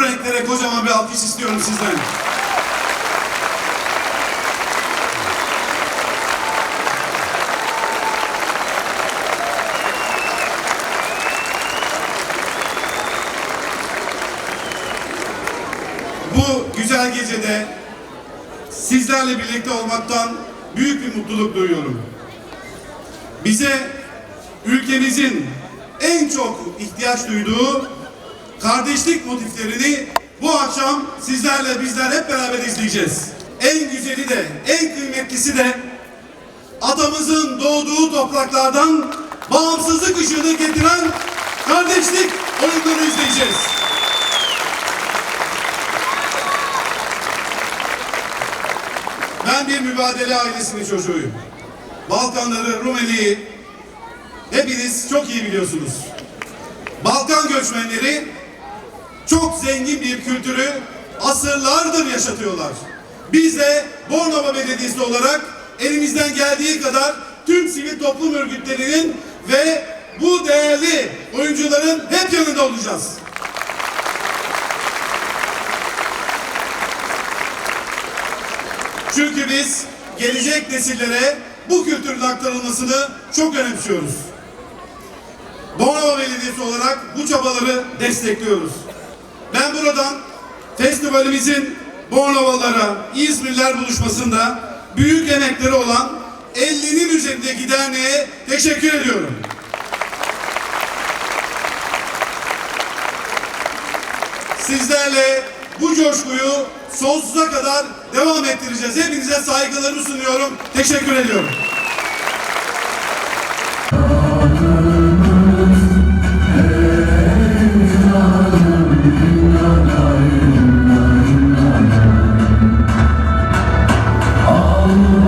renklere kocaman bir alkış istiyorum sizden. Bu güzel gecede sizlerle birlikte olmaktan büyük bir mutluluk duyuyorum. Bize ülkemizin en çok ihtiyaç duyduğu kardeşlik motiflerini bu akşam sizlerle bizler hep beraber izleyeceğiz. En güzeli de, en kıymetlisi de atamızın doğduğu topraklardan bağımsızlık ışığını getiren kardeşlik oyunları izleyeceğiz. Ben bir mübadele ailesinin çocuğuyum. Balkanları, Rumeli'yi hepiniz çok iyi biliyorsunuz. Balkan göçmenleri çok zengin bir kültürü asırlardır yaşatıyorlar. Biz de Bornova Belediyesi olarak elimizden geldiği kadar tüm sivil toplum örgütlerinin ve bu değerli oyuncuların hep yanında olacağız. Çünkü biz gelecek nesillere bu kültürün aktarılmasını çok önemsiyoruz. Bornova Belediyesi olarak bu çabaları destekliyoruz. Ben buradan festivalimizin Bornovalara, İzmirler buluşmasında büyük emekleri olan 50'nin üzerindeki derneğe teşekkür ediyorum. Sizlerle bu coşkuyu sonsuza kadar devam ettireceğiz. Hepinize saygılarımı sunuyorum. Teşekkür ediyorum. Mm-hmm.